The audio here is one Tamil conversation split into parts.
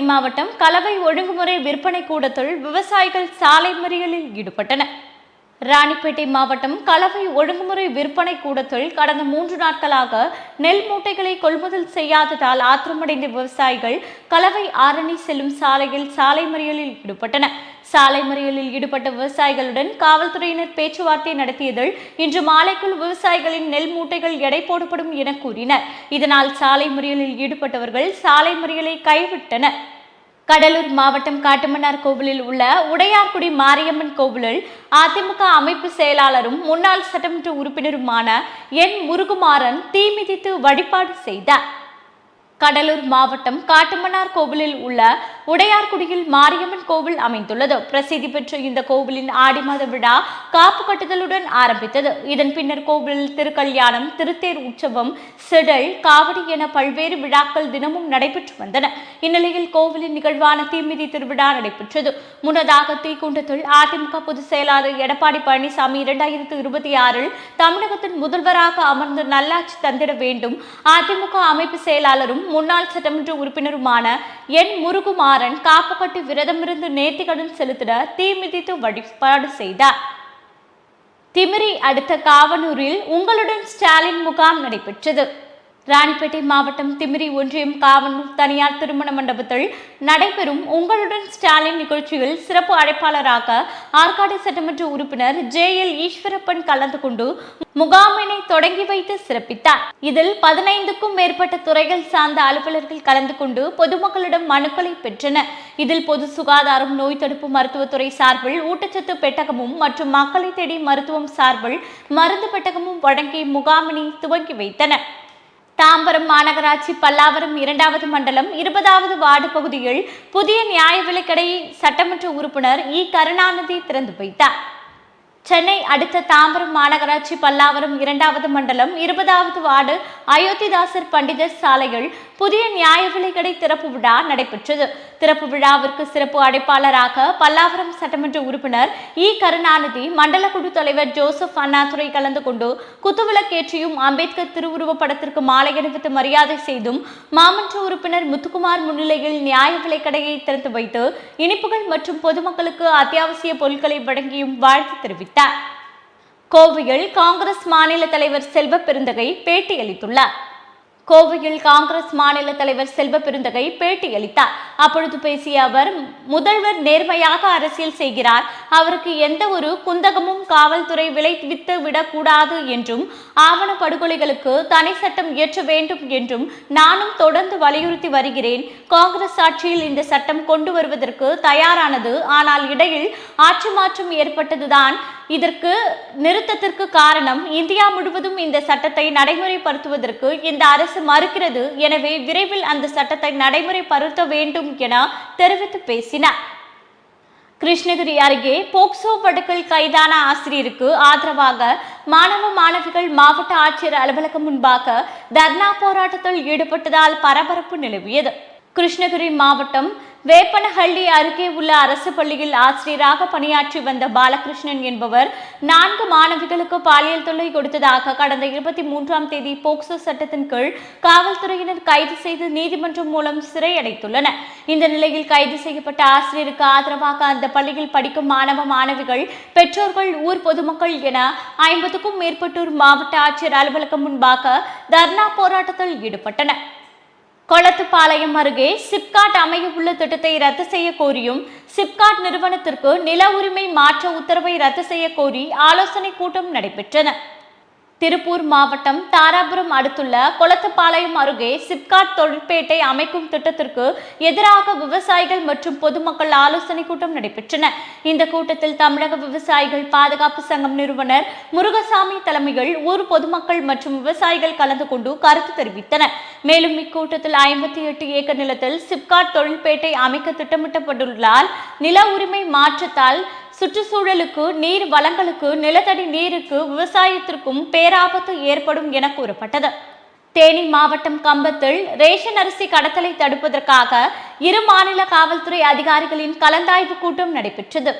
நீலகிரி மாவட்டம் கலவை ஒழுங்குமுறை விற்பனை கூடத்தில் விவசாயிகள் சாலை மறியலில் ஈடுபட்டனர். ராணிப்பேட்டை மாவட்டம் கலவை ஒழுங்குமுறை விற்பனை கூடத்தில் கடந்த மூன்று நாட்களாக நெல் மூட்டைகளை கொள்முதல் செய்யாததால் ஆத்திரமடைந்த விவசாயிகள் கலவை ஆரணி செல்லும் சாலையில் சாலை மறியலில் ஈடுபட்டனர். சாலை மறியலில் ஈடுபட்ட விவசாயிகளுடன் காவல்துறையினர் பேச்சுவார்த்தை நடத்தியதில் இன்று மாலைக்குள் விவசாயிகளின் நெல் மூட்டைகள் எடை போடப்படும் என கூறினர். இதனால் சாலை மறியலில் ஈடுபட்டவர்கள் சாலை மறியலை கைவிட்டனர். கடலூர் மாவட்டம் காட்டுமன்னார் கோவிலில் உள்ள உடையார்குடி மாரியம்மன் கோவிலில் அதிமுக அமைப்பு செயலாளரும் முன்னாள் சட்டமன்ற உறுப்பினருமான என் முருகுமாறன் தீ மிதித்து வழிபாடு செய்தார். கடலூர் மாவட்டம் காட்டுமன்னார் கோவிலில் உள்ள உடையார்குடியில் மாரியம்மன் கோவில் அமைந்துள்ளது. பிரசித்தி பெற்ற இந்த கோவிலின் ஆடி மாத விழா காப்பு கட்டுதலுடன் ஆரம்பித்தது. இதன் பின்னர் கோவிலில் திருக்கல்யாணம் திருத்தேர் உற்சவம் செடல் காவடி என பல்வேறு விழாக்கள் தினமும் நடைபெற்று வந்தன. இந்நிலையில் கோவிலின் நிகழ்வான தீமிதி திருவிழா நடைபெற்றது. முன்னதாக தீக்குண்டத்தில் அதிமுக பொதுச் செயலாளர் எடப்பாடி பழனிசாமி இரண்டாயிரத்து இருபத்தி ஆறில் தமிழகத்தின் முதல்வராக அமர்ந்து நல்லாட்சி தந்திட வேண்டும். அதிமுக அமைப்பு செயலாளரும் முன்னாள் சட்டமன்ற உறுப்பினருமான என் முருகுமாறன் காப்புக்கட்டு விரதமிருந்து நேர்த்திக்கடன் செலுத்திட தீ மிதித்து வழிபாடு செய்தார். திமிரி அடுத்த காவனூரில் உங்களுடன் ஸ்டாலின் முகாம் நடைபெற்றது. ராணிப்பேட்டை மாவட்டம் திமிரி ஒன்றியம் காவனூர் தனியார் திருமண மண்டபத்தில் நடைபெறும் உங்களுடன் ஸ்டாலின் நிகழ்ச்சியில் சிறப்பு அழைப்பாளராக ஆற்காடு சட்டமன்ற உறுப்பினர் ஜே எல் ஈஸ்வரப்பன் கலந்து கொண்டு முகாமினை தொடங்கி வைத்து சிறப்பித்தார். இதில் பதினைந்துக்கும் மேற்பட்ட துறைகள் சார்ந்த அலுவலர்கள் கலந்து கொண்டு பொதுமக்களிடம் மனுக்களை பெற்றனர். இதில் பொது சுகாதாரம் நோய் தடுப்பு மருத்துவத்துறை சார்பில் ஊட்டச்சத்து பெட்டகமும் மற்றும் மக்களை தேடி மருத்துவம் சார்பில் மருந்து பெட்டகமும் வழங்கி முகாமினை துவங்கி வைத்தனர். தாம்பரம் மாநகராட்சி பல்லாவரம் இரண்டாவது மண்டலம் இருபதாவது வார்டு பகுதியில் புதிய நியாய விலைக்கடையை சட்டமன்ற உறுப்பினர் இ. கருணாநிதி திறந்து வைத்தார். சென்னை அடுத்த தாம்பரம் மாநகராட்சி பல்லாவரம் இரண்டாவது மண்டலம் இருபதாவது வார்டு அயோத்திதாசர் பண்டிதர் சாலையில் புதிய நியாய விலைக்கடை திறப்பு விழா நடைபெற்றது. திறப்பு விழாவிற்கு சிறப்பு அடைப்பாளராக பல்லாவரம் சட்டமன்ற உறுப்பினர் இ. கருணாநிதி மண்டல குழு தலைவர் ஜோசப் அண்ணாதுரை கலந்து கொண்டு குத்துவிளக்கேற்றியும் அம்பேத்கர் திருவுருவ படத்திற்கு மாலை அணிவித்து மரியாதை செய்தும் மாமன்ற உறுப்பினர் முத்துக்குமார் முன்னிலையில் நியாய விலைக்கடையை திறந்து வைத்து இனிப்புகள் மற்றும் பொதுமக்களுக்கு அத்தியாவசிய பொருட்களை வழங்கியும் வாழ்த்து தெரிவித்தார். கோவையில் காங்கிரஸ் மாநில தலைவர் செல்வ பெருந்தகை பேட்டியளித்துள்ளார் கோவையில் காங்கிரஸ் மாநில தலைவர் செல்வ பெருந்தகை பேட்டியளித்தார். அப்பொழுது பேசிய அவர் முதல்வர் நேர்மையாக அரசியல் செய்கிறார். அவருக்கு எந்த ஒரு குந்தகமும் காவல்துறை விளைவித்து விடக்கூடாது என்றும் ஆவண படுகொலைகளுக்கு தனி சட்டம் இயற்ற வேண்டும் என்றும் நானும் தொடர்ந்து வலியுறுத்தி வருகிறேன். காங்கிரஸ் ஆட்சியில் இந்த சட்டம் கொண்டு வருவதற்கு தயாரானது. ஆனால் இடையில் ஆட்சி மாற்றம் ஏற்பட்டதுதான் இதற்கு நிறுத்தத்திற்கு காரணம் இந்தியா முழுவதும் இந்த சட்டத்தை நடைமுறைப்படுத்துவதற்கு இந்த அரசு மறுக்கிறது. எனவே விரைவில் அந்த சட்டத்தை நடைமுறைப்படுத்த வேண்டும் என தெரிவித்து பேசினார். கிருஷ்ணகிரி அருகே போக்சோ வழக்கில் கைதான ஆசிரியருக்கு ஆதரவாக மாணவ மாணவிகள் மாவட்ட ஆட்சியர் அலுவலகம் முன்பாக தர்ணா போராட்டத்தில் ஈடுபட்டதால் பரபரப்பு நிலவியது. கிருஷ்ணகிரி மாவட்டம் வேப்பனஹள்ளி அருகே உள்ள அரசு பள்ளியில் ஆசிரியராக பணியாற்றி வந்த பாலகிருஷ்ணன் என்பவர் நான்கு மாணவிகளுக்கு பாலியல் தொல்லை கொடுத்ததாக கடந்த இருபத்தி மூன்றாம் தேதி போக்சோ சட்டத்தின் கீழ் காவல்துறையினர் கைது செய்து நீதிமன்றம் மூலம் சிறை அடைத்துள்ளனர் இந்த நிலையில் கைது செய்யப்பட்ட ஆசிரியருக்கு ஆதரவாக அந்த பள்ளியில் படிக்கும் மாணவ மாணவிகள் பெற்றோர்கள் ஊர் பொதுமக்கள் என ஐம்பதுக்கும் மேற்பட்டோர் மாவட்ட ஆட்சியர் அலுவலகம் முன்பாக தர்ணா போராட்டத்தில் ஈடுபட்டனர். கொளத்துப்பாளையம் அருகே சிப்காட் அமைய உள்ள திட்டத்தை ரத்து செய்ய கோரியும் சிப்காட் நிறுவனத்திற்கு நில உரிமை மாற்ற உத்தரவை ரத்து செய்ய கோரி ஆலோசனை கூட்டம் நடைபெற்றன. திருப்பூர் மாவட்டம் தாராபுரம் அடுத்துள்ள கொளத்துப்பாளையம் அருகே சிப்காட் தொழிற்பேட்டை அமைக்கும் திட்டத்திற்கு எதிராக விவசாயிகள் மற்றும் பொதுமக்கள் ஆலோசனை கூட்டம் நடைபெற்றன. இந்த கூட்டத்தில் தமிழக விவசாயிகள் பாதுகாப்பு சங்கம் நிறுவனர் முருகசாமி தலைமையில் ஊர் பொதுமக்கள் மற்றும் விவசாயிகள் கலந்து கொண்டு கருத்து தெரிவித்தனர். மேலும் இக்கூட்டத்தில் ஐம்பத்தி எட்டு ஏக்கர் நிலத்தில் சிப்காட் தொழிற்பேட்டை அமைக்க திட்டமிட்டப்பட்டுள்ளால் நில உரிமை மாற்றத்தால் சுற்றுச்சூழலுக்கு நீர் வளங்களுக்கு நிலத்தடி நீருக்கு விவசாயத்திற்கும் பேராபத்து ஏற்படும் என கூறப்பட்டது. தேனி மாவட்டம் கம்பத்தில் ரேஷன் அரிசி கடத்தலை தடுப்பதற்காக இரு மாநில காவல்துறை அதிகாரிகளின் கலந்தாய்வு கூட்டம் நடைபெற்றது.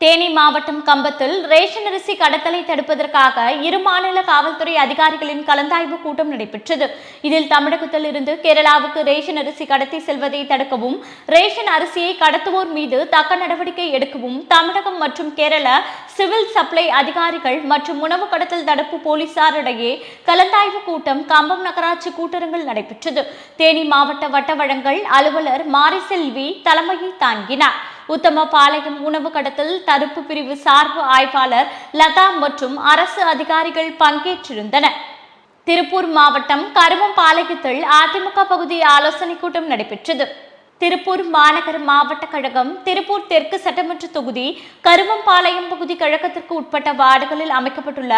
தேனி மாவட்டம் கம்பத்தில் ரேஷன் அரிசி கடத்தலை தடுப்பதற்காக இரு மாநில காவல்துறை அதிகாரிகளின் கலந்தாய்வு கூட்டம் நடைபெற்றது. இதில் தமிழகத்தில் இருந்து கேரளாவுக்கு ரேஷன் அரிசி கடத்தி செல்வதை தடுக்கவும் ரேஷன் அரிசியை கடத்துவோர் மீது தக்க நடவடிக்கை எடுக்கவும் தமிழகம் மற்றும் கேரள சிவில் சப்ளை அதிகாரிகள் மற்றும் உணவு கடத்தல் தடுப்பு போலீசாரிடையே கலந்தாய்வு கூட்டம் கம்பம் நகராட்சி கூட்டரங்கில் நடைபெற்றது. தேனி மாவட்ட வட்ட வழங்கல் அலுவலர் மாரிசெல்வி தலைமையில் தாங்கினார். உத்தமபாளையம் உணவு கடத்தல் தடுப்பு பிரிவு சார்பு ஆய்வாளர் லதா மற்றும் அரசு அதிகாரிகள் பங்கேற்றிருந்தனர். திருப்பூர் மாவட்டம் கருவம்பாளையத்தில் அதிமுக பகுதி ஆலோசனைக் கூட்டம் நடைபெற்றது. திருப்பூர் மாநகர மாவட்ட கழகம் திருப்பூர் தெற்கு சட்டமன்ற தொகுதி கருவம்பாளையம் பகுதி கழகத்திற்கு உட்பட்ட வார்டுகளில் அமைக்கப்பட்டுள்ள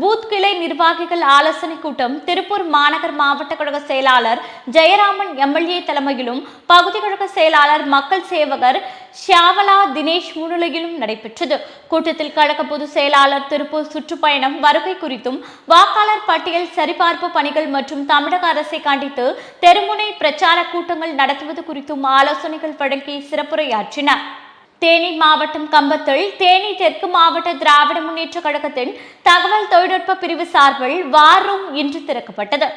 பூத் கிளை நிர்வாகிகள் ஆலோசனை கூட்டம் திருப்பூர் மாநகர் மாவட்ட கழக செயலாளர் ஜெயராமன் எம்எல்ஏ தலைமையிலும் பகுதி கழக செயலாளர் மக்கள் சேவகர் ஷியாவலா தினேஷ் முன்னிலையிலும் நடைபெற்றது. கூட்டத்தில் கழக பொதுச் செயலாளர் திருப்பூர் சுற்றுப்பயணம் வருகை குறித்தும் வாக்காளர் பட்டியல் சரிபார்ப்பு பணிகள் மற்றும் தமிழக அரசை கண்டித்து தெருமுனை பிரச்சார கூட்டங்கள் நடத்துவது குறித்தும் ஆலோசனைகள் வழங்கி சிறப்புரையாற்றினார். தேனி மாவட்டம் கம்பத்தில் தேனி தெற்கு மாவட்ட திராவிட முன்னேற்ற கழகத்தின் தகவல் தொழில்நுட்ப பிரிவு சார்பில் வார் ரூம் இன்று திறக்கப்பட்டது.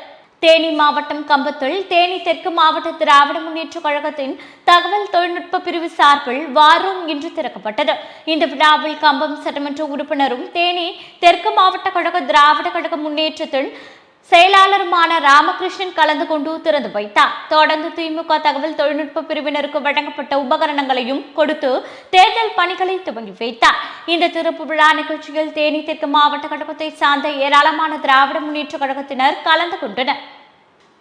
தேனி மாவட்டம் கம்பத்தில் தேனி தெற்கு மாவட்ட திராவிட முன்னேற்ற கழகத்தின் தகவல் தொழில்நுட்ப பிரிவு சார்பில் வார் இன்று திறக்கப்பட்டது. இந்த விழாவில் கம்பம் சட்டமன்ற உறுப்பினரும் தேனி தெற்கு மாவட்ட கழக திராவிட கழக முன்னேற்றத்தின் செயலாளருமான ராமகிருஷ்ணன் கலந்து கொண்டு திறந்து வைத்தார். தொடர்ந்து திமுக தகவல் தொழில்நுட்ப பிரிவினருக்கு வழங்கப்பட்ட உபகரணங்களையும் கொடுத்து தேர்தல் பணிகளை துவங்கி வைத்தார். இந்த திறப்பு விழா நிகழ்ச்சியில் தேனி தெற்கு மாவட்ட கழகத்தை சார்ந்த ஏராளமான திராவிட முன்னேற்ற கழகத்தினர் கலந்து கொண்டனர்.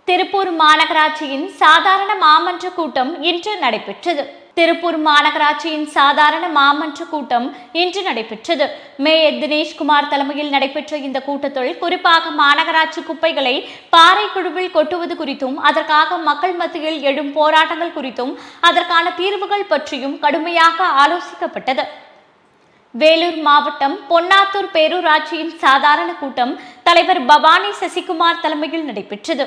திருப்பூர் மாநகராட்சியின் சாதாரண மாமன்ற கூட்டம் இன்று நடைபெற்றது. திருப்பூர் மாநகராட்சியின் சாதாரண மாமன்ற கூட்டம் இன்று நடைபெற்றது. மேயர் தினேஷ்குமார் தலைமையில் நடைபெற்ற இந்த கூட்டத்தில் குறிப்பாக மாநகராட்சி குப்பைகளை பாறை குழுவில் கொட்டுவது குறித்தும் அதற்காக மக்கள் மத்தியில் எழும் போராட்டங்கள் குறித்தும் அதற்கான தீர்வுகள் பற்றியும் கடுமையாக ஆலோசிக்கப்பட்டது. வேலூர் மாவட்டம் பொன்னாத்தூர் பேரூராட்சியின் சாதாரண கூட்டம் தலைவர் பவானி சசிகுமார் தலைமையில் நடைபெற்றது.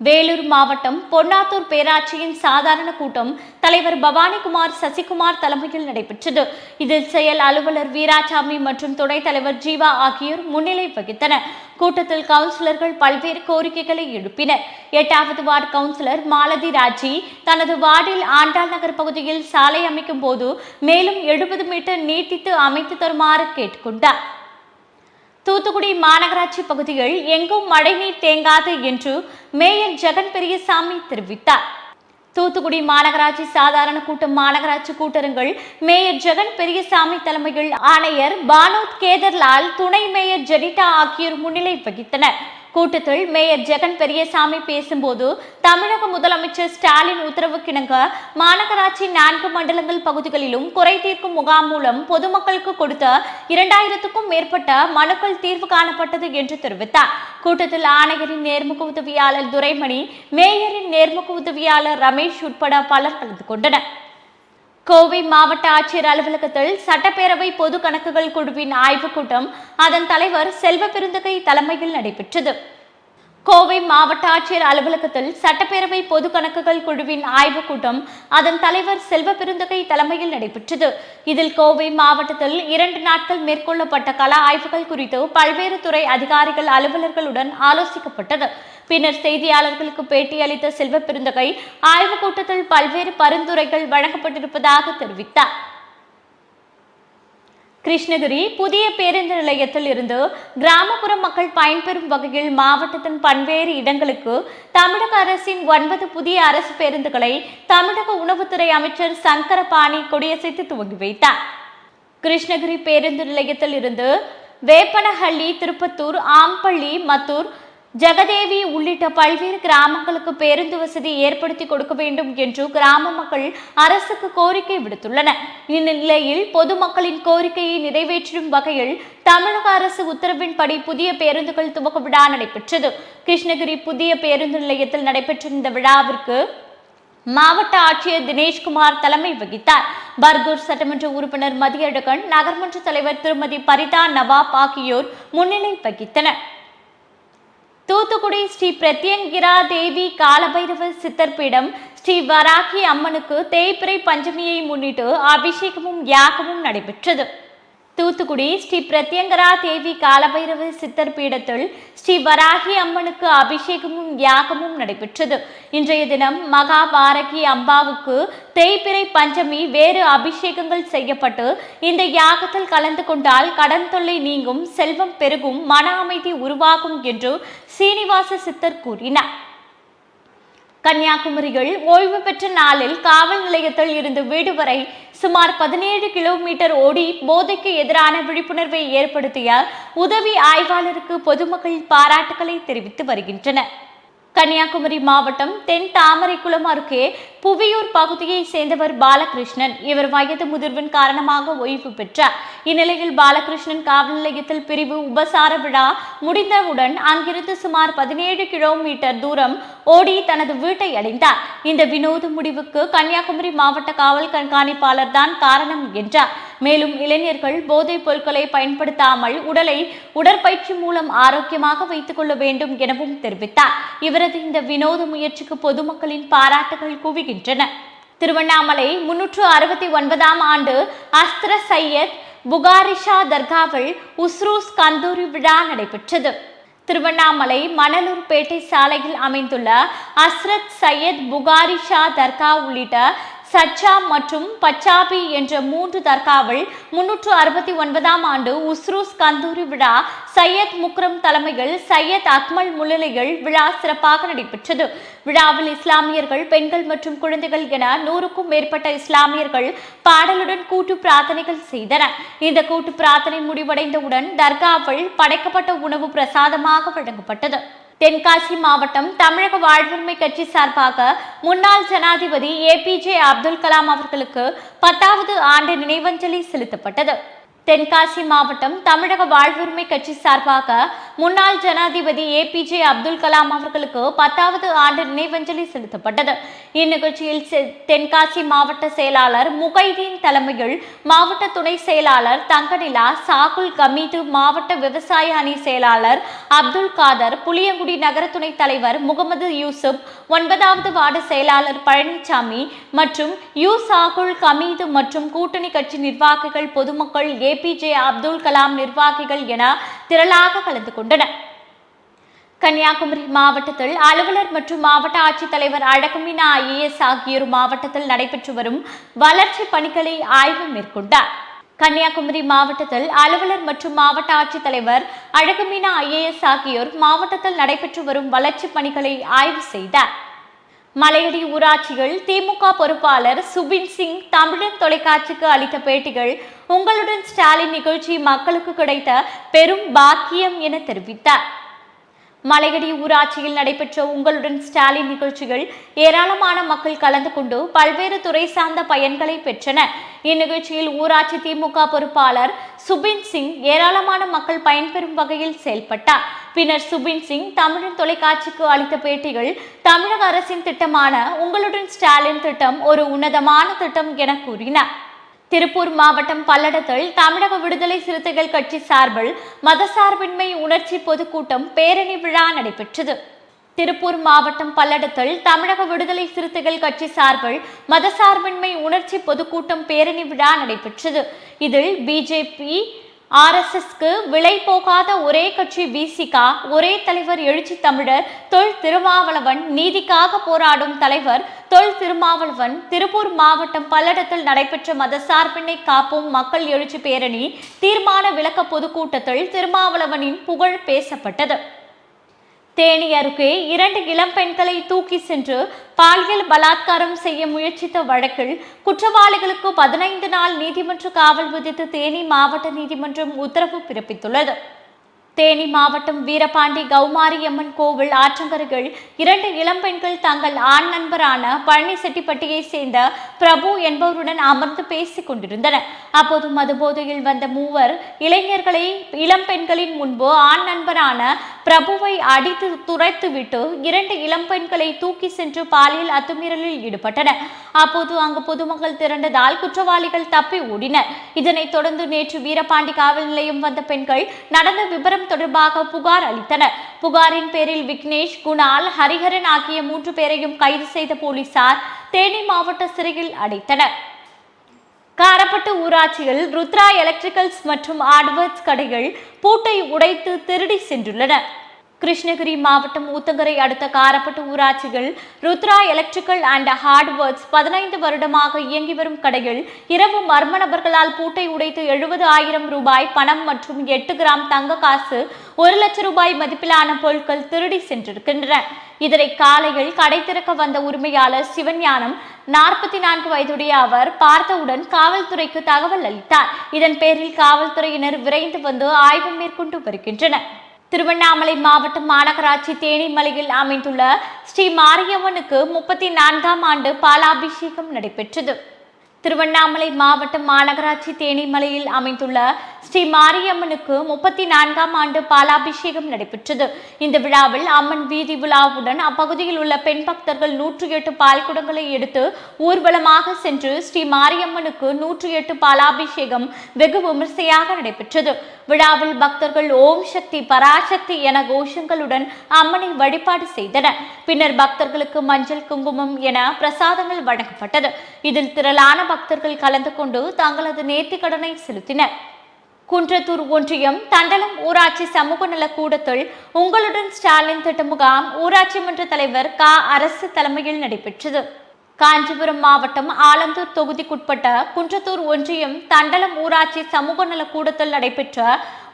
வேலூர் மாவட்டம் பொன்னாத்தூர் பேராட்சியின் சாதாரண கூட்டம் தலைவர் பவானிகுமார் சசிகுமார் தலைமையில் நடைபெற்றது. இதில் செயல் அலுவலர் வீராசாமி மற்றும் துணைத் தலைவர் ஜீவா ஆகியோர் முன்னிலை வகித்தனர். கூட்டத்தில் கவுன்சிலர்கள் பல்வேறு கோரிக்கைகளை எழுப்பினர். எட்டாவது வார்டு கவுன்சிலர் மாலதி ராஜி தனது வார்டில் ஆண்டாள் நகர் பகுதியில் சாலை அமைக்கும் போது மேலும் எழுபது மீட்டர் நீட்டித்து அமைத்து தருமாறு கேட்டுக்கொண்டார். தூத்துக்குடி மாநகராட்சி பகுதியில் எங்கும் மழைநீர் தேங்காது என்று மேயர் ஜெகன் பெரியசாமி தெரிவித்தார். தூத்துக்குடி மாநகராட்சி சாதாரண கூட்டம் மாநகராட்சி கூட்டரங்கள் மேயர் ஜெகன் பெரியசாமி தலைமையில் ஆணையர் பானோத் கேதர்லால் துணை மேயர் ஜெனிதா ஆகியோர் முன்னிலை வகித்தனர். கூட்டத்தில் மேயர் ஜெகன் பெரியசாமி பேசும்போது தமிழக முதலமைச்சர் ஸ்டாலின் உத்தரவுக்கிணங்க மாநகராட்சி நான்கு மண்டலங்கள் பகுதிகளிலும் குறை தீர்க்கும் முகாம் மூலம் பொதுமக்களுக்கு கொடுத்த இரண்டாயிரத்துக்கும் மேற்பட்ட மனுக்கள் தீர்வு காணப்பட்டது என்று தெரிவித்தார். கூட்டத்தில் ஆணையரின் நேர்முக உதவியாளர் துரைமணி மேயரின் நேர்முக உதவியாளர் ரமேஷ் உட்பட பலர் கலந்து கொண்டனர். கோவை மாவட்ட ஆட்சியர் அலுவலகத்தில் சட்டப்பேரவை பொது கணக்குகள் குழுவின் ஆய்வுக் கூட்டம் அதன் தலைவர் செல்வ பெருந்தகை தலைமையில் நடைபெற்றது. கோவை மாவட்ட ஆட்சியர் அலுவலகத்தில் சட்டப்பேரவை பொது கணக்குகள் குழுவின் ஆய்வுக் கூட்டம் அதன் தலைவர் செல்வ பெருந்தகை தலைமையில் நடைபெற்றது. இதில் கோவை மாவட்டத்தில் இரண்டு நாட்கள் மேற்கொள்ளப்பட்ட கல ஆய்வுகள் குறித்து பல்வேறு துறை அதிகாரிகள் அலுவலர்களுடன் ஆலோசிக்கப்பட்டது. பின்னர் செய்தியாளர்களுக்கு பேட்டியளித்த செல்வ பெருந்தகை ஆய்வுக் கூட்டத்தில் பல்வேறு பரிந்துரைகள் வழங்கப்பட்டிருப்பதாக தெரிவித்தார். கிருஷ்ணகிரி புதிய பேருந்து நிலையத்தில் இருந்து கிராமப்புற மக்கள் பயன்பெறும் வகையில் மாவட்டத்தின் பல்வேறு இடங்களுக்கு தமிழக அரசின் ஒன்பது புதிய அரசு பேருந்துகளை தமிழக உணவுத்துறை அமைச்சர் சங்கரபாணி கொடியசைத்து துவங்கி வைத்தார். கிருஷ்ணகிரி பேருந்து நிலையத்தில் இருந்து வேப்பனஹள்ளி திருப்பத்தூர் ஆம்பள்ளி மத்தூர் ஜெகதேவி உள்ளிட்ட பல்வேறு கிராமங்களுக்கு பேருந்து வசதி ஏற்படுத்தி கொடுக்க வேண்டும் என்று கிராம மக்கள் அரசுக்கு கோரிக்கை விடுத்துள்ளனர் இந்நிலையில் பொதுமக்களின் கோரிக்கையை நிறைவேற்றும் வகையில் தமிழக அரசு உத்தரவின்படி புதிய பேருந்துகள் துவக்க விழா நடைபெற்றது. கிருஷ்ணகிரி புதிய பேருந்து நிலையத்தில் நடைபெற்ற இந்த விழாவிற்கு மாவட்ட ஆட்சியர் தினேஷ்குமார் தலைமை வகித்தார். பர்கூர் சட்டமன்ற உறுப்பினர் மதியழகன் நகர்மன்ற தலைவர் திருமதி பரிதா நவாப் ஆகியோர் முன்னிலை வகித்தனர். தூத்துக்குடி ஸ்ரீ பிரத்யங்கிரா தேவி காலபைரவர் சித்தர் பீடம் ஸ்ரீ வராகி அம்மனுக்கு தேய்பிறை பஞ்சமியை முன்னிட்டு அபிஷேகமும் யாகமும் நடைபெற்றது. தூத்துக்குடி ஸ்ரீ பிரத்யங்கரா தேவி காலபைரவ சித்தர் பீடத்தில் ஸ்ரீ வராகி அம்மனுக்கு அபிஷேகமும் யாகமும் நடைபெற்றது. இன்றைய தினம் மகாபாரகி அம்பாவுக்கு தேய்பிறை பஞ்சமி வேறு அபிஷேகங்கள் செய்யப்பட்டு இந்த யாகத்தில் கலந்து கொண்டால் கடன் தொல்லை நீங்கும் செல்வம் பெருகும் மன அமைதி உருவாகும் என்று சீனிவாச சித்தர் கூறினார். கன்னியாகுமரியில் ஓய்வு பெற்ற நாளில் காவல் நிலையத்தில் இருந்து வீடு வரை சுமார் பதினேழு கிலோமீட்டர் ஓடி போதைக்கு எதிரான விழிப்புணர்வை ஏற்படுத்திய உதவி ஆய்வாளருக்கு பொதுமக்கள் பாராட்டுகளை தெரிவித்து வருகின்றனர். கன்னியாகுமரி மாவட்டம் தென் தாமரைக்குளம் அருகே புவியூர் பகுதியை சேர்ந்தவர் பாலகிருஷ்ணன். இவர் வயது முதிர்வின் காரணமாக ஓய்வு பெற்றார். இந்நிலையில் பாலகிருஷ்ணன் காவல் நிலையத்தில் பிரிவு உபசார விழா முடிந்தவுடன் அங்கிருந்து சுமார் பதினேழு கிலோமீட்டர் தூரம் ஓடி தனது வீட்டை அடைந்தார். இந்த வினோத முடிவுக்கு கன்னியாகுமரி மாவட்ட காவல் கண்காணிப்பாளர் தான் காரணம் என்றார். மேலும் இளைஞர்கள் போதைப் பொருட்களை பயன்படுத்தாமல் உடலை உடற்பயிற்சி மூலம் ஆரோக்கியமாக வைத்துக் கொள்ள வேண்டும் எனவும் தெரிவித்தார். இவரது இந்த வினோத முயற்சிக்கு பொதுமக்களின் பாராட்டுகள் குவிகின்றன. திருவண்ணாமலை முன்னூற்று அறுபத்தி ஒன்பதாம் ஆண்டு அஸ்திர சையத் புகாரிஷா தர்காவில் உஸ்ரூஸ் கந்தூரி விழா நடைபெற்றது. திருவண்ணாமலை மணலூர்பேட்டை சாலையில் அமைந்துள்ள அஸ்ரத் சையத் புகாரிஷா தர்கா உள்ளிட்ட சச்சா மற்றும் பச்சாபி என்ற மூன்று தர்காவில் முன்னூற்று அறுபத்தி ஒன்பதாம் ஆண்டு உஸ்ரூஸ் கந்தூரி விழா சையத் முக்ரம் தலைமையில் சையத் அக்மல் முன்னிலையில் விழா சிறப்பாக நடைபெற்றது. விழாவில் இஸ்லாமியர்கள் பெண்கள் மற்றும் குழந்தைகள் என நூறுக்கும் மேற்பட்ட இஸ்லாமியர்கள் பாடலுடன் கூட்டு பிரார்த்தனைகள் செய்தனர். இந்த கூட்டு பிரார்த்தனை முடிவடைந்தவுடன் தர்காவில் படைக்கப்பட்ட உணவு பிரசாதமாக வழங்கப்பட்டது. தென்காசி மாவட்டம் தமிழக வாழ்வுரிமை கட்சி சார்பாக முன்னாள் ஜனாதிபதி ஏபிஜே அப்துல் கலாம் அவர்களுக்கு பத்தாவது ஆண்டு நினைவஞ்சலி செலுத்தப்பட்டது. தென்காசி மாவட்டம் தமிழக வாழ்வுரிமை கட்சி சார்பாக முன்னாள் ஜனாதிபதி ஏபிஜே அப்துல் கலாம் அவர்களுக்கு பத்தாவது ஆண்டு நினைவஞ்சலி செலுத்தப்பட்டது. இந்நிகழ்ச்சியில் செ- தென்காசி மாவட்ட செயலாளர் முகைதீன் தலைமையில் மாவட்ட துணை செயலாளர் தங்கநிலா சாகுல் கமீது மாவட்ட விவசாய அணி செயலாளர் அப்துல் காதர் புளியங்குடி நகர துணைத் தலைவர் முகமது யூசுப் ஒன்பதாவது வார்டு செயலாளர் பழனிசாமி மற்றும் யூ சாகுல் கமீது மற்றும் கூட்டணி கட்சி நிர்வாகிகள் பொதுமக்கள் ஏபிஜே அப்துல் கலாம் நிர்வாகிகள் என திரளாக கலந்து கொண்டன கன்னியாகுமரி மாவட்டத்தில் அலுவலர் மற்றும் மாவட்ட ஆட்சித்தலைவர் அழகுமினா ஐஏஎஸ் ஆகியோர் மாவட்டத்தில் நடைபெற்று வரும் வளர்ச்சி பணிகளை ஆய்வு மேற்கொண்டார். கன்னியாகுமரி மாவட்டத்தில் அலுவலர் மற்றும் மாவட்ட ஆட்சித்தலைவர் அழகுமீனா ஐஏஎஸ் ஆகியோர் மாவட்டத்தில் நடைபெற்று வரும் வளர்ச்சி பணிகளை ஆய்வு செய்தார். மலையடி ஊராட்சிகள் திமுக பொறுப்பாளர் சுபின் சிங் தமிழன் தொலைக்காட்சிக்கு அளித்த பேட்டிகள் உங்களுடன் ஸ்டாலின் நிகழ்ச்சி மக்களுக்கு கிடைத்த பெரும் பாக்கியம் என தெரிவித்தார். மலையடி ஊராட்சியில் நடைபெற்ற உங்களுடன் ஸ்டாலின் நிகழ்ச்சிகள் ஏராளமான மக்கள் கலந்து கொண்டு பல்வேறு துறை சார்ந்த பயன்களை பெற்றனர் இந்நிகழ்ச்சியில் ஊராட்சி திமுக பொறுப்பாளர் சுபின் சிங் ஏராளமான மக்கள் பயன்பெறும் வகையில் செயல்பட்டார். பின்னர் சுபின் சிங் தமிழன் தொலைக்காட்சிக்கு அளித்த பேட்டிகள் தமிழக அரசின் திட்டமான உங்களுடன் ஸ்டாலின் திட்டம் ஒரு உன்னதமான திட்டம் என கூறினார். திருப்பூர் மாவட்டம் பல்லடத்தில் தமிழக விடுதலை சிறுத்தைகள் கட்சி சார்பில் மதசார்பின்மை உணர்ச்சி பொதுக்கூட்டம் பேரணி விழா நடைபெற்றது. திருப்பூர் மாவட்டம் பல்லடத்தில் தமிழக விடுதலை சிறுத்தைகள் கட்சி சார்பில் மதசார்பின்மை உணர்ச்சி பொதுக்கூட்டம் பேரணி விழா நடைபெற்றது. இதில் பிஜேபி ஆர்எஸ்எஸ்க்கு விலை போகாத ஒரே கட்சி விசிகா ஒரே தலைவர் எழுச்சி தமிழர் தொல் திருமாவளவன் நீதிக்காக போராடும் தலைவர் தொல் திருமாவளவன் திருப்பூர் மாவட்டம் பல்லடத்தில் நடைபெற்ற மதசார்பின்மை காப்போம் மக்கள் எழுச்சி பேரணி தீர்மான விளக்க பொதுக்கூட்டத்தில் திருமாவளவனின் புகழ் பேசப்பட்டது. தேனி அருகே இரண்டு இளம் பெண்களை தூக்கி சென்று பாலியல் பலாத்காரம் செய்ய முயற்சித்த வழக்கில் குற்றவாளிகளுக்கு பதினைந்து நாள் நீதிமன்ற காவல் விதித்து தேனி மாவட்ட நீதிமன்றம் உத்தரவு பிறப்பித்துள்ளது. தேனி மாவட்டம் வீரபாண்டி கௌமாரியம்மன் கோவில் ஆற்றங்கரைகள் இரண்டு இளம்பெண்கள் தங்கள் ஆண் நண்பரான பழனி செட்டிப்பட்டியை சேர்ந்த பிரபு என்பவருடன் அமர்ந்து பேசிக் கொண்டிருந்தனர். அப்போது மதுபோதையில் வந்த மூவர் இளைஞர்களை இளம்பெண்களின் முன்பு ஆண் நண்பரான பிரபுவை அடித்து துரைத்துவிட்டு இரண்டு இளம்பெண்களை தூக்கி சென்று பாலியல் அத்துமீறலில் ஈடுபட்டனர் அப்போது அங்கு பொதுமக்கள் திரண்டதால் குற்றவாளிகள் தப்பி ஓடினர். இதனைத் தொடர்ந்து நேற்று வீரபாண்டி காவல் நிலையம் வந்த பெண்கள் நடந்த விபரம் தொடர்பாக புகார் அளித்தனர். புகாரின் பேரில் விக்னேஷ் குணால் ஹரிஹரன் ஆகிய மூன்று பேரையும் கைது செய்த போலீசார் தேனி மாவட்ட சிறையில் அடைத்தனர். காரப்பட்டு ஊராட்சியில் ருத்ரா எலக்ட்ரிக்கல்ஸ் மற்றும் ஆட்வர்ட்ஸ் கடைகள் பூட்டை உடைத்து திருடி சென்றுள்ளன. கிருஷ்ணகிரி மாவட்டம் ஊத்தங்கரை அடுத்த காரப்பட்டு ஊராட்சிகள் ருத்ரா எலக்ட்ரிக்கல் அண்ட் ஹார்ட்வேர்ட்ஸ் பதினைந்து வருடமாக இயங்கி வரும் கடைகள் இரவு மர்ம நபர்களால் பூட்டை உடைத்து எழுபது ஆயிரம் ரூபாய் பணம் மற்றும் எட்டு கிராம் தங்க காசு ஒரு லட்சம் ரூபாய் மதிப்பிலான பொருட்கள் திருடி சென்றிருக்கின்றன. இதனை காலையில் கடை திறக்க வந்த உரிமையாளர் சிவஞானம் நாற்பத்தி நான்கு வயதுடைய அவர் பார்த்தவுடன் காவல்துறைக்கு தகவல் அளித்தார். இதன் பேரில் காவல்துறையினர் விரைந்து வந்து ஆய்வு மேற்கொண்டு வருகின்றனர். திருவண்ணாமலை மாவட்டம் மாநகராட்சி தேனிமலையில் அமைந்துள்ள ஸ்ரீ மாரியம்மனுக்கு முப்பத்தி நான்காம் ஆண்டு பாலாபிஷேகம் நடைபெற்றது. திருவண்ணாமலை மாவட்டம் மாநகராட்சி தேனிமலையில் அமைந்துள்ள ஸ்ரீ மாரியம்மனுக்கு முப்பத்தி நான்காம் ஆண்டு பாலாபிஷேகம் நடைபெற்றது. இந்த விழாவில் அம்மன் வீதி விழாவுடன் அப்பகுதியில் உள்ள பெண் பக்தர்கள் நூற்றி எட்டு பால்குடங்களை எடுத்து ஊர்வலமாக சென்று ஸ்ரீ மாரியம்மனுக்கு நூற்றி எட்டு பாலாபிஷேகம் வெகு விமர்சையாக நடைபெற்றது. விழாவில் பக்தர்கள் ஓம் சக்தி பராசக்தி என கோஷங்களுடன் அம்மனை வழிபாடு செய்தனர். பின்னர் பக்தர்களுக்கு மஞ்சள் குங்குமம் என பிரசாதங்கள் வழங்கப்பட்டது. இதில் திரளான பக்தர்கள் கலந்து கொண்டு தங்களது நேர்த்திக்கடனை செலுத்தினர். குன்றத்தூர் ஒன்றியம் தண்டலம் ஊராட்சி சமூக நல கூடத்தில் உங்களுடன் ஸ்டாலின் திட்ட முகாம் ஊராட்சி மன்ற தலைவர் க. அரசு தலைமையில் நடைபெற்றது. காஞ்சிபுரம் மாவட்டம் ஆலந்தூர் தொகுதிக்குட்பட்ட குன்றத்தூர் ஒன்றியம் தண்டலம் ஊராட்சி சமூக நல கூடத்தில் நடைபெற்ற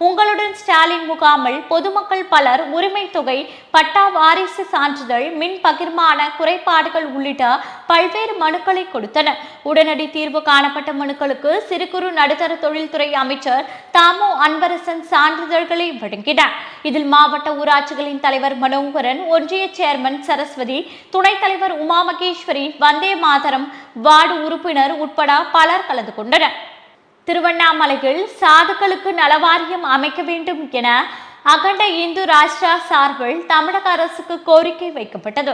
உங்களுடன் ஸ்டாலின் முகாமில் பொதுமக்கள் பலர் உரிமை தொகை பட்டா வாரிசு சான்றிதழ் மின் பகிர்மான குறைபாடுகள் உள்ளிட்ட பல்வேறு மனுக்களை கொடுத்தனர். உடனடி தீர்வு காணப்பட்ட மனுக்களுக்கு சிறு குறு நடுத்தர தொழில்துறை அமைச்சர் தாமோ அன்பரசன் சான்றிதழ்களை வழங்கினார். இதில் மாவட்ட ஊராட்சிகளின் தலைவர் மனோகரன் ஒன்றிய சேர்மன் சரஸ்வதி துணைத் தலைவர் உமா மகேஸ்வரி வந்தே மாதரம் வார்டு உறுப்பினர் உட்பட பலர் கலந்து கொண்டனர். திருவண்ணாமலையில் சாதுக்களுக்கு நலவாரியம் அமைக்க வேண்டும் என அகண்ட இந்து ராஷ்டிரா சார்பில் தமிழக அரசுக்கு கோரிக்கை வைக்கப்பட்டது.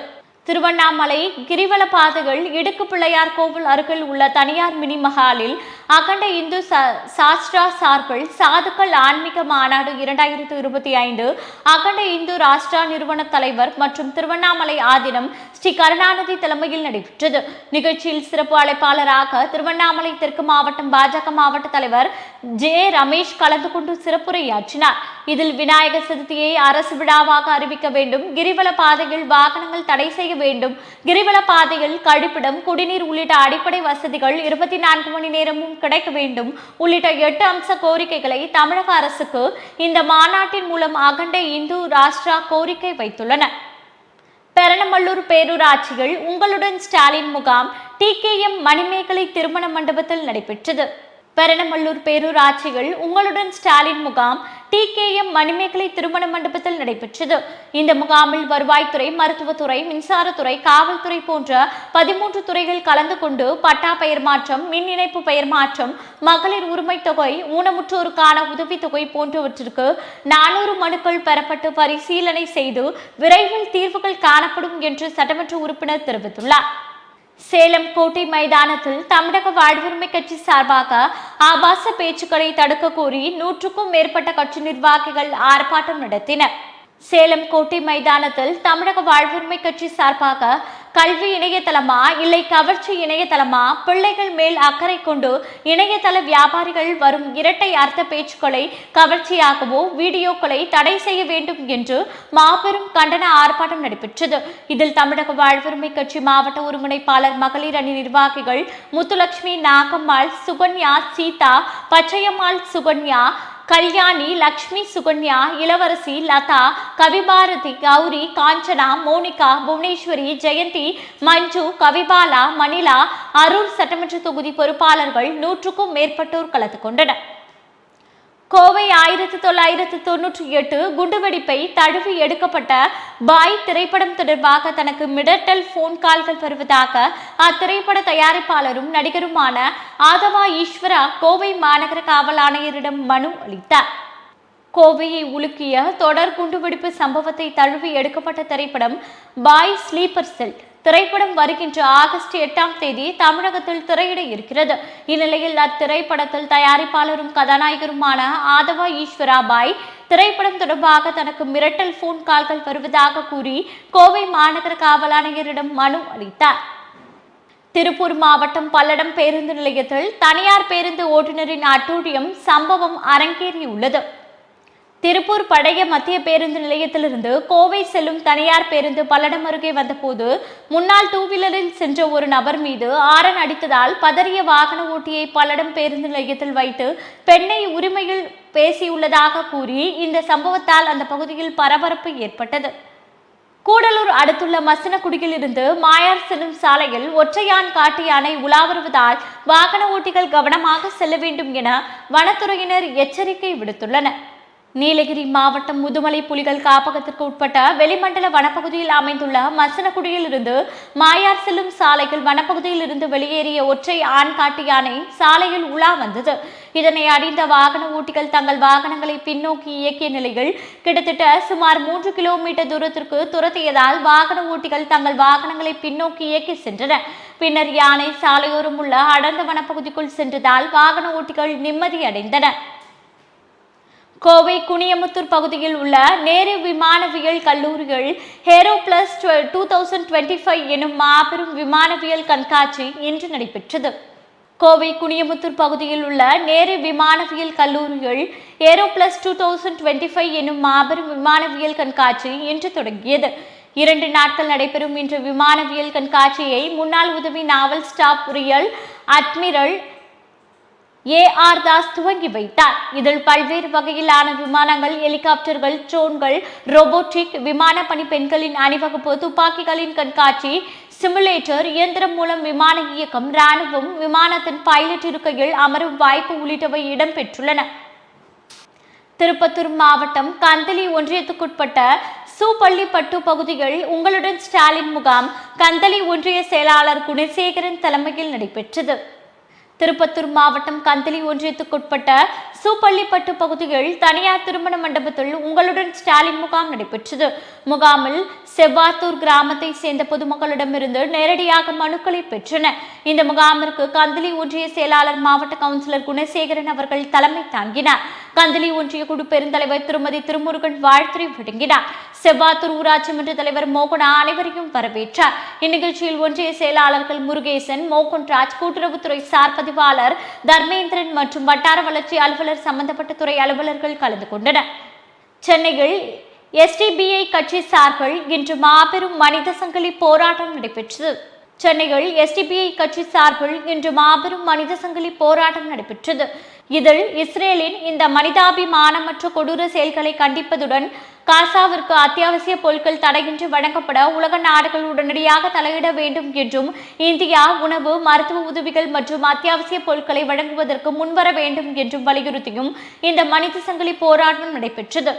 திருவண்ணாமலை கிரிவல பாதைகள் இடுக்கு பிள்ளையார் கோவில் அருகில் உள்ள தனியார் மினி மஹாலில் அகண்ட இந்து சா- சாஸ்திரா சார்பில் சாதுக்கள் ஆன்மீக மாநாடு இரண்டாயிரத்து இருபத்தி ஐந்து அகண்ட இந்து ராஷ்டிரா நிறுவன தலைவர் மற்றும் திருவண்ணாமலை ஆதீனம் ஸ்ரீ கருணாநிதி தலைமையில் நடைபெற்றது. நிகழ்ச்சியில் சிறப்பு அழைப்பாளராக திருவண்ணாமலை தெற்கு மாவட்டம் பாஜக மாவட்ட தலைவர் ஜே. ரமேஷ் கலந்து கொண்டு சிறப்புரையாற்றினார். இதில் விநாயகர் சதுர்த்தியை அரசு விழாவாக அறிவிக்க வேண்டும் கிரிவல பாதையில் வாகனங்கள் தடை செய்ய வேண்டும் கிரிவல பாதையில் கழிப்பிடம் குடிநீர் உள்ளிட்ட அடிப்படை வசதிகள் இருபத்தி நான்கு மணி நேரமும் கிடைக்க வேண்டும். உள்ளிட்ட எட்டு அம்ச கோரிக்கைகளை தமிழக அரசுக்கு இந்த மாநாட்டின் மூலம் அகண்ட இந்து ராஷ்டிரா கோரிக்கை வைத்துள்ளன. பெரணமல்லூர் பேரூராட்சியில் உங்களுடன் ஸ்டாலின் முகாம் டி கே எம் மணிமேகலை திருமண மண்டபத்தில் நடைபெற்றது. பெரணமல்லூர் பேரூராட்சிகள் உங்களுடன் ஸ்டாலின் முகாம் டிகேஎம் மணிமேகலை திருமண மண்டபத்தில் நடைபெற்றது. இந்த முகாமில் வருவாய்த்துறை மருத்துவத்துறை மின்சாரத்துறை காவல்துறை போன்ற பதிமூன்று துறைகள் கலந்து கொண்டு பட்டா பெயர் மாற்றம் மின் இணைப்பு பெயர் மாற்றம் மகளிர் உரிமை தொகை ஊனமுற்றோருக்கான உதவித்தொகை போன்றவற்றிற்கு நானூறு மனுக்கள் பெறப்பட்டு பரிசீலனை செய்து விரைவில் தீர்வுகள் காணப்படும் என்று சட்டமன்ற உறுப்பினர் தெரிவித்துள்ளார். சேலம் கோட்டை மைதானத்தில் தமிழக வாழ்வுரிமை கட்சி சார்பாக ஆபாச பேச்சுக்களை தடுக்க கோரி நூற்றுக்கும் மேற்பட்ட கட்சி நிர்வாகிகள் ஆர்ப்பாட்டம் நடத்தினர். சேலம் கோட்டை மைதானத்தில் தமிழக வாழ்வுரிமை கட்சி சார்பாக கல்வி இணையதளமா இல்லை கவர்ச்சி இணையதளமா பிள்ளைகள் மேல் அக்கறை கொண்டு இணையதள வியாபாரிகள் வரும் இரட்டை அர்த்த பேச்சுக்களை கவர்ச்சியாகவோ வீடியோக்களை தடை செய்ய வேண்டும் என்று மாபெரும் கண்டன ஆர்ப்பாட்டம் நடைபெற்றது. இதில் தமிழக வாழ்வுரிமை கட்சி மாவட்ட ஒருங்கிணைப்பாளர் மகளிர் அணி நிர்வாகிகள் முத்துலட்சுமி நாகம்மாள் சுகன்யா சீதா பச்சையம்மாள் சுகன்யா கல்யாணி லக்ஷ்மி சுகன்யா இளவரசி லதா கவிபாரதி கௌரி காஞ்சனா மோனிகா புவனேஸ்வரி ஜெயந்தி மஞ்சு கவிபாலா மணிலா அரூர் சட்டமன்ற தொகுதி பொறுப்பாளர்கள் நூற்றுக்கும் மேற்பட்டோர் கலந்து கொண்டனர். கோவை ஆயிரத்தி தொள்ளாயிரத்து தொன்னூற்றி எட்டு குண்டுவெடிப்பை தழுவி எடுக்கப்பட்ட பாய் திரைப்படம் தொடர்பாக தனக்கு மிடட்டல் போன் கால்கள் வருவதாக அத்திரைப்பட தயாரிப்பாளரும் நடிகருமான ஆதவா ஈஸ்வரா கோவை மாநகர காவல் ஆணையரிடம் மனு அளித்தார். கோவையை உலுக்கிய தொடர் குண்டுவெடிப்பு சம்பவத்தை தழுவி எடுக்கப்பட்ட திரைப்படம் பாய் ஸ்லீப்பர் செல். திரைப்படம் வருகின்ற ஆகஸ்ட் எட்டாம் தேதி தமிழகத்தில் திரையிட இருக்கிறது. இந்நிலையில் அத்திரைப்படத்தில் தயாரிப்பாளரும் கதாநாயகருமான ஆதவா ஈஸ்வரா பாய் திரைப்படம் தொடர்பாக தனக்கு மிரட்டல் போன் கால்கள் வருவதாக கூறி கோவை மாநகர காவல் ஆணையரிடம் மனு அளித்தார். திருப்பூர் மாவட்டம் பல்லடம் பேருந்து நிலையத்தில் தனியார் பேருந்து ஓட்டுநரின் அட்டூழியம் சம்பவம் அரங்கேறியுள்ளது. திருப்பூர் பழைய மத்திய பேருந்து நிலையத்திலிருந்து கோவை செல்லும் தனியார் பேருந்து பல்லடம் அருகே வந்தபோது முன்னாள் டூவீலரில் சென்ற ஒரு நபர் மீது ஆரன் அடித்ததால் பதறிய வாகன ஓட்டியை பல்லடம் பேருந்து நிலையத்தில் வைத்து பெண்ணை உரிமையில் பேசியுள்ளதாக கூறி இந்த சம்பவத்தால் அந்த பகுதியில் பரபரப்பு ஏற்பட்டது. கூடலூர் அடுத்துள்ள மசனக்குடியில் இருந்து மாயார் செல்லும் சாலையில் ஒற்றையான் காட்டு யானை உலா வருவதால் வாகன ஓட்டிகள் கவனமாக செல்ல வேண்டும் என வனத்துறையினர் எச்சரிக்கை விடுத்துள்ளனர். நீலகிரி மாவட்டம் முதுமலை புலிகள் காப்பகத்திற்கு உட்பட்ட வெளிமண்டல வனப்பகுதியில் அமைந்துள்ள மசனக்குடியில் இருந்து மாயார் செல்லும் சாலையில் வனப்பகுதியில் இருந்து வெளியேறிய ஒற்றை ஆண் காட்டு யானை சாலையில் உலா வந்தது. இதனை அறிந்த வாகன ஓட்டிகள் தங்கள் வாகனங்களை பின்னோக்கி இயக்கிய நிலையில் கிட்டத்தட்ட சுமார் மூன்று கிலோமீட்டர் தூரத்திற்கு துரத்தியதால் வாகன ஓட்டிகள் தங்கள் வாகனங்களை பின்னோக்கி இயக்கி சென்றன. பின்னர் யானை சாலையோரம் உள்ள அடர்ந்த வனப்பகுதிக்குள் சென்றதால் வாகன ஓட்டிகள் நிம்மதியடைந்தனர் கோவை குனியமுத்தூர் பகுதியில் உள்ள நேரு விமானவியல் கல்லூரிகள் aero plus two thousand twenty five எனும் மாபெரும் விமானவியல் கண்காட்சி இன்று நடைபெற்றது. கோவை குனியமுத்தூர் பகுதியில் உள்ள நேரு விமானவியல் கல்லூரிகள் aero plus two thousand twenty five எனும் மாபெரும் விமானவியல் கண்காட்சி இன்று தொடங்கியது. இரண்டு நாட்கள் நடைபெறும் இன்று விமானவியல் கண்காட்சியை முன்னாள் உதவி naval staff rear admiral A R Das துவங்கி வைத்தார். இதில் பல்வேறு வகையிலான விமானங்கள் ஹெலிகாப்டர்கள் ட்ரோன்கள் ரோபோட்டிக் விமான பணி பெண்களின் அணிவகுப்பு துப்பாக்கிகளின் கண்காட்சி சிமுலேட்டர் இயந்திரம் மூலம் விமான இயக்கம் ராணுவம் விமானத்தின் பைலட் இருக்கையில் அமரும் வாய்ப்பு உள்ளிட்டவை இடம்பெற்றுள்ளன. திருப்பத்தூர் மாவட்டம் கந்தளி ஒன்றியத்துக்குட்பட்ட சூப்பள்ளிப்பட்டு பகுதிகள் உங்களுடன் ஸ்டாலின் முகாம் கந்தளி ஒன்றிய செயலாளர் குணசேகரன் தலைமையில் நடைபெற்றது. திருப்பத்தூர் மாவட்டம் கந்தளி ஒன்றியத்துக்குட்பட்ட சூப்பள்ளிப்பட்டு பகுதியில் தனியார் திருமண மண்டபத்தில் உங்களுடன் ஸ்டாலின் முகாம் நடைபெற்றது. முகாமில் செவ்வாத்தூர் கிராமத்தை சேர்ந்த பொதுமக்களிடமிருந்து நேரடியாக மனுக்களை பெற்றன. இந்த முகாமிற்கு கந்தளி ஒன்றிய செயலாளர் மாவட்ட கவுன்சிலர் குணசேகரன் அவர்கள் தலைமை தாங்கினார். கந்தளி ஒன்றிய குழு பெருந்தலைவர் திருமதி திருமுருகன் வாழ்த்துறை வழங்கினார். செவ்வாத்தூர் ஊராட்சி மன்ற தலைவர் மோகன் அனைவரையும் வரவேற்றார். இந்நிகழ்ச்சியில் ஒன்றிய செயலாளர்கள் முருகேசன் மோகன் ராஜ் கூட்டுறவுத்துறை சார் பதிவாளர் தர்மேந்திரன் மற்றும் வட்டார வளர்ச்சி அலுவலர் சம்பந்தப்பட்ட துறை அலுவலர்கள் கலந்து கொண்டனர். சென்னையில் எஸ்டிபிஐ கட்சி சார்பில் இன்று மாபெரும் மனித சங்கிலி போராட்டம் நடைபெற்றது. சென்னையில் எஸ்டிபிஐ கட்சி சார்பில் இன்று மாபெரும் மனித சங்கிலி போராட்டம் நடைபெற்றது. இதில் இஸ்ரேலின் இந்த மனிதாபிமானமற்ற கொடூர செயல்களை கண்டிப்பதுடன் காசாவிற்கு அத்தியாவசிய பொருட்கள் தடையின்றி வழங்கப்பட உலக நாடுகள் உடனடியாக தலையிட வேண்டும் என்றும் இந்தியா உணவு மருத்துவ உதவிகள் மற்றும் அத்தியாவசிய பொருட்களை வழங்குவதற்கு முன்வர வேண்டும் என்றும் வலியுறுத்தியும் இந்த மனித சங்கிலி போராட்டம் நடைபெற்றது.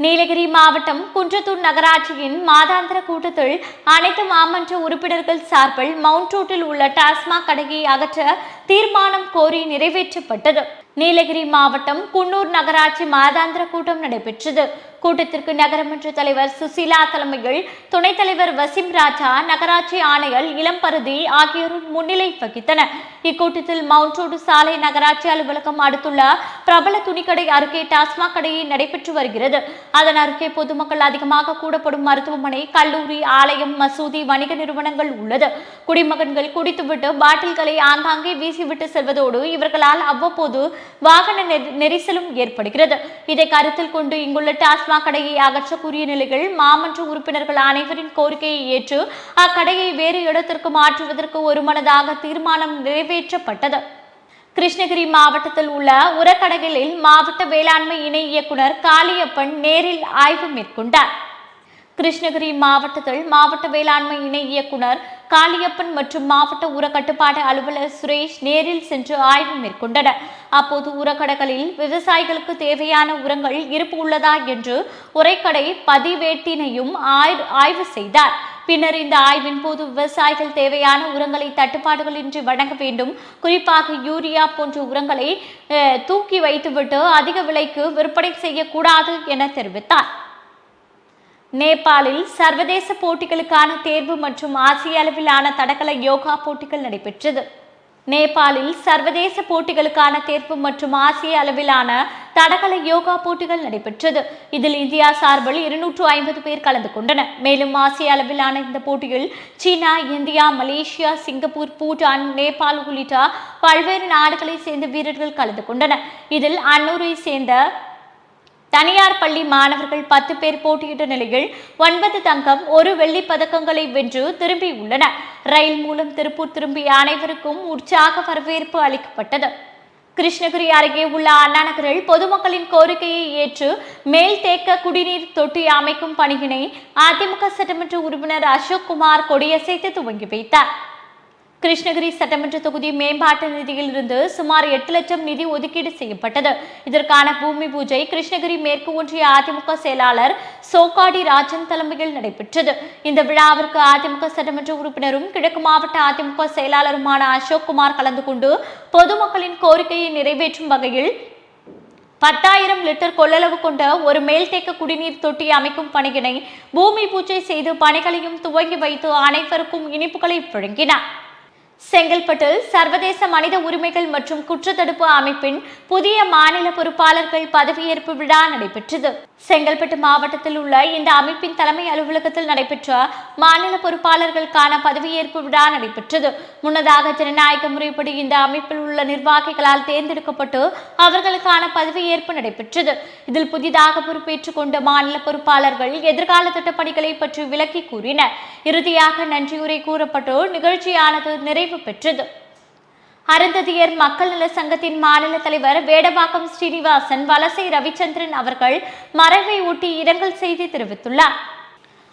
நீலகிரி மாவட்டம் குன்றத்தூர் நகராட்சியின் மாதாந்திர கூட்டத்தில் அனைத்து மாமன்ற உறுப்பினர்கள் சார்பில் மவுண்ட் ரோட்டில் உள்ள டாஸ்மாக் கடையை அகற்ற தீர்மானம் கோரி நிறைவேற்றப்பட்டது. நீலகிரி மாவட்டம் குன்னூர் நகராட்சி மாதாந்திர கூட்டம் நடைபெற்றது. கூட்டத்திற்கு நகரமன்ற தலைவர் சுசீலா தலைமையில் துணைத் தலைவர் வசீம் ராஜா நகராட்சி ஆணையர் இளம்பருதி ஆகியோரும் முன்னிலை வகித்தனர். இக்கூட்டத்தில் மவுண்ட் ரோடு சாலை நகராட்சி அலுவலகம் அடுத்துள்ள பிரபல துணிக்கடை அருகே டாஸ்மாக் கடையை நடைபெற்று வருகிறது. அதன் அருகே பொதுமக்கள் அதிகமாக கூடப்படும் மருத்துவமனை கல்லூரி ஆலயம் மசூதி வணிக நிறுவனங்கள் உள்ளது. குடிமகன்கள் குடித்துவிட்டு பாட்டில்களை ஆங்காங்கே வீசிவிட்டு செல்வதோடு இவர்களால் அவ்வப்போது வாகன நெரிசலும் ஏற்படுகிறது. இதை கருத்தில் கொண்டு இங்குள்ள டாஸ்மாக் கடையை அகற்ற கூறிய நிலையில் மாமன்ற உறுப்பினர்கள் அனைவரின் கோரிக்கையை ஏற்று அக்கடையை வேறு இடத்திற்கு மாற்றுவதற்கு ஒருமனதாக தீர்மானம் நிறைவேற்றப்பட்டது. கிருஷ்ணகிரி மாவட்டத்தில் உள்ள உரக்கடைகளில் மாவட்ட வேளாண்மை இணை இயக்குனர் காளியப்பன் நேரில் ஆய்வு மேற்கொண்டார். கிருஷ்ணகிரி மாவட்டத்தில் மாவட்ட வேளாண்மை இணை இயக்குனர் காளியப்பன் மற்றும் மாவட்ட உரக்கட்டுப்பாட்டு அலுவலர் சுரேஷ் நேரில் சென்று ஆய்வு மேற்கொண்டனர். அப்போது உரக்கடைகளில் விவசாயிகளுக்கு தேவையான உரங்கள் இருப்பு உள்ளதா என்று உரைக்கடை பதிவேட்டினையும் ஆய்வு செய்தார். பின்னர் இந்த ஆய்வின் போது விவசாயிகள் தேவையான உரங்களை தட்டுப்பாடுகளின்றி வழங்க வேண்டும். குறிப்பாக யூரியா போன்ற உரங்களை தூக்கி வைத்துவிட்டு அதிக விலைக்கு விற்பனை செய்யக்கூடாது என தெரிவித்தார். நேபாளில் சர்வதேச போட்டிகளுக்கான தேர்வு மற்றும் ஆசிய அளவிலான தடகள யோகா போட்டிகள் நடைபெற்றது. நேபாளில் சர்வதேச போட்டிகளுக்கான தேர்வு மற்றும் ஆசிய அளவிலான தடகள யோகா போட்டிகள் நடைபெற்றது. இதில் இந்தியா சார்பில் இருநூற்று ஐம்பது பேர் கலந்து கொண்டனர். மேலும் ஆசிய அளவிலான இந்த போட்டியில் China India Malaysia Singapore Bhutan Nepal உள்ளிட்ட பல்வேறு நாடுகளை சேர்ந்த வீரர்கள் கலந்து கொண்டனர். இதில் அன்னூரை சேர்ந்த தனியார் பள்ளி மாணவர்கள் பத்து பேர் போட்டியிட்ட நிலையில் ஒன்பது தங்கம் ஒரு வெள்ளி பதக்கங்களை வென்று திரும்பியுள்ளனர் ரயில் மூலம் திருப்பூர் திரும்பிய அனைவருக்கும் உற்சாக வரவேற்பு அளிக்கப்பட்டது. கிருஷ்ணகிரி அருகே உள்ள அண்ணா நகரில் பொதுமக்களின் கோரிக்கையை ஏற்று மேல் தேக்க குடிநீர் தொட்டி அமைக்கும் பணியினை அதிமுக சட்டமன்ற உறுப்பினர் அசோக் குமார் கொடியசைத்து துவங்கி வைத்தார். கிருஷ்ணகிரி சட்டமன்ற தொகுதி மேம்பாட்டு நிதியில் இருந்து சுமார் எட்டு லட்சம் நிதி ஒதுக்கீடு செய்யப்பட்டது. இதற்கான பூமி பூஜை கிருஷ்ணகிரி மேற்கு ஒன்றிய அதிமுக செயலாளர் சோகாடி ராஜன் தலைமையில் நடைபெற்றது. இந்த விழாவிற்கு அதிமுக சட்டமன்ற உறுப்பினரும் கிழக்கு மாவட்ட அதிமுக செயலாளருமான அசோக் குமார் கலந்து கொண்டு பொதுமக்களின் கோரிக்கையை நிறைவேற்றும் வகையில் பத்தாயிரம் லிட்டர் கொள்ளளவு கொண்ட ஒரு மேல்தேக்க குடிநீர் தொட்டி அமைக்கும் பணியினை பூமி பூஜை செய்து பணிகளையும் துவங்கி வைத்து அனைவருக்கும் இனிப்புகளை வழங்கினார். செங்கல்பட்டில் சர்வதேச மனித உரிமைகள் மற்றும் குற்றத்தடுப்பு அமைப்பின் புதிய மாநில பொறுப்பாளர்கள் பதவியேற்பு விழா நடைபெற்றது. செங்கல்பட்டு மாவட்டத்தில் உள்ள இந்த அமைப்பின் தலைமை அலுவலகத்தில் நடைபெற்ற மாநில பொறுப்பாளர்களுக்கான பதவியேற்பு விழா நடைபெற்றது. முன்னதாக ஜனநாயக முறைப்படி இந்த அமைப்பில் உள்ள நிர்வாகிகளால் தேர்ந்தெடுக்கப்பட்டு அவர்களுக்கான பதவியேற்பு நடைபெற்றது. இதில் புதிதாக பொறுப்பேற்றுக் கொண்ட மாநில பொறுப்பாளர்கள் எதிர்கால திட்டப்பணிகளை பற்றி விளக்கி கூறினர். இறுதியாக நன்றியுரை கூறப்பட்டு நிகழ்ச்சியானது நிறைவு பெற்றது. அருந்ததியர் மக்கள் நல சங்கத்தின் மாநில தலைவர் வேடவாக்கம் ஸ்ரீனிவாசன் வலசை ரவிச்சந்திரன் அவர்கள் மறைவை ஒட்டி இரங்கல் செய்தி தெரிவித்துள்ளார்.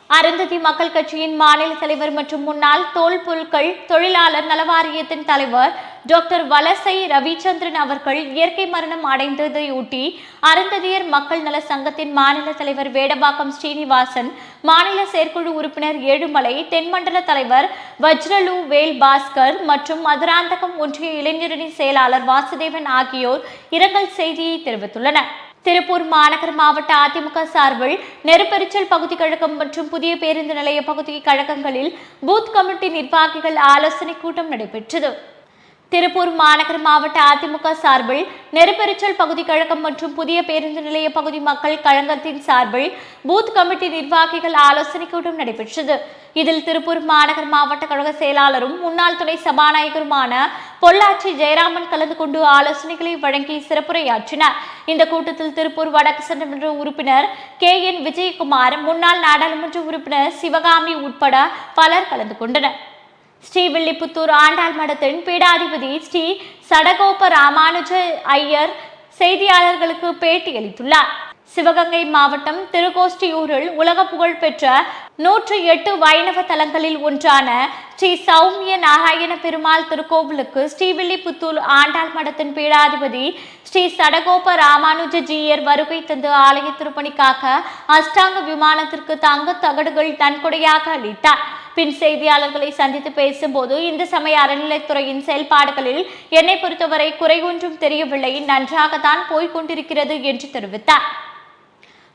அருந்ததி மக்கள் கட்சியின் மாநில தலைவர் மற்றும் முன்னாள் தோல் பொருட்கள் தொழிலாளர் நலவாரியத்தின் தலைவர் டாக்டர் வலசை ரவிச்சந்திரன் அவர்கள் இயற்கை மரணம் அடைந்ததையொட்டி அருந்ததியர் மக்கள் நல சங்கத்தின் மாநில தலைவர் வேடபாக்கம் ஸ்ரீனிவாசன் மாநில செயற்குழு உறுப்பினர் ஏழுமலை தென்மண்டல தலைவர் வஜ்ரலு வேல் பாஸ்கர் மற்றும் மதுராந்தகம் ஒன்றிய இளைஞரணி செயலாளர் வாசுதேவன் ஆகியோர் இரங்கல் செய்தியை தெரிவித்துள்ளனர். திருப்பூர் மாநகர் மாவட்ட அதிமுக சார்பில் நெருப்பெரிச்சல் பகுதி கழகம் மற்றும் புதிய பேருந்து நிலைய பகுதி கழகங்களில் பூத் கமிட்டி நிர்வாகிகள் ஆலோசனை கூட்டம் நடைபெற்றது. திருப்பூர் மாநகர் மாவட்ட அதிமுக சார்பில் நெருப்பெரிச்சல் பகுதி கழகம் மற்றும் புதிய பேருந்து நிலைய பகுதி மக்கள் கழகத்தின் சார்பில் பூத் கமிட்டி நிர்வாகிகள் ஆலோசனை கூட்டம் நடைபெற்றது. இதில் திருப்பூர் மாநகர் மாவட்ட கழக செயலாளரும் முன்னாள் துணை சபாநாயகருமான பொள்ளாச்சி ஜெயராமன் கலந்து கொண்டு ஆலோசனைகளை வழங்கி சிறப்புரையாற்றினார். இந்த கூட்டத்தில் திருப்பூர் வடக்கு சட்டமன்ற உறுப்பினர் கே. என். விஜயகுமார் முன்னாள் நாடாளுமன்ற உறுப்பினர் சிவகாமி உட்பட பலர் கலந்து கொண்டனர். ஸ்ரீவில்லிபுத்தூர் ஆண்டாள் மடத்தின் பீடாதிபதி ஸ்ரீ சடகோப ராமானுஜ ஐயர் செய்தியாளர்களுக்கு பேட்டியளித்துள்ளார் சிவகங்கை மாவட்டம் திருகோஷ்டியூரில் உலக புகழ் பெற்ற நூற்றி எட்டு வைணவ தலங்களில் ஒன்றான ஸ்ரீ சௌமிய நாராயண பெருமாள் திருக்கோவிலுக்கு ஸ்ரீவில்லிபுத்தூர் ஆண்டாள் மடத்தின் பீடாதிபதி ஸ்ரீ சடகோப ராமானுஜ ஜீயர் வருகை தந்து ஆலய திருப்பணிக்காக அஷ்டாங்க விமானத்திற்கு தங்க தகடுகள் நன்கொடையாக அளித்தார். பின் செய்தியாளர்களை சந்தித்து பேசும்போது இந்து சமய அறநிலைத்துறையின் செயல்பாடுகளில் என்னை பொறுத்தவரை குறை ஒன்றும் தெரியவில்லை. நன்றாகத்தான் போய்கொண்டிருக்கிறது என்று தெரிவித்தார்.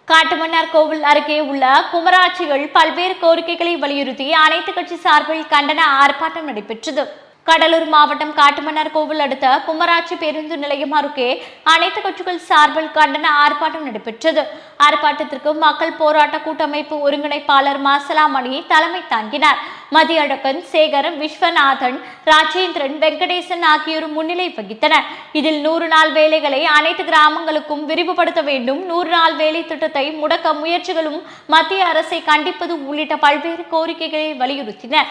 காட்டுமன்னார் கோவில் அருகே உள்ள குமராட்சிகள் பல்வேறு கோரிக்கைகளை வலியுறுத்தி அனைத்து கட்சி சார்பில் கண்டன ஆர்ப்பாட்டம் நடைபெற்றது. கடலூர் மாவட்டம் காட்டுமன்னார் கோவில் அடுத்த குமராட்சி பேருந்து நிலையம் அருகே அனைத்து கட்சிகள் சார்பில் கண்டன ஆர்ப்பாட்டம் நடைபெற்றது. ஆர்ப்பாட்டத்திற்கு மக்கள் போராட்ட கூட்டமைப்பு ஒருங்கிணைப்பாளர் மாசலாமணி தலைமை தாங்கினார். மதியழகன் சேகர் விஸ்வநாதன் ராஜேந்திரன் வெங்கடேசன் ஆகியோர் முன்னிலை வகித்தனர். இதில் நூறு நாள் வேலைகளை அனைத்து கிராமங்களுக்கும் விரிவுபடுத்த வேண்டும். நூறு நாள் வேலை திட்டத்தை முடக்க முயற்சிகளும் மத்திய அரசை கண்டிப்பது உள்ளிட்ட பல்வேறு கோரிக்கைகளை வலியுறுத்தினர்.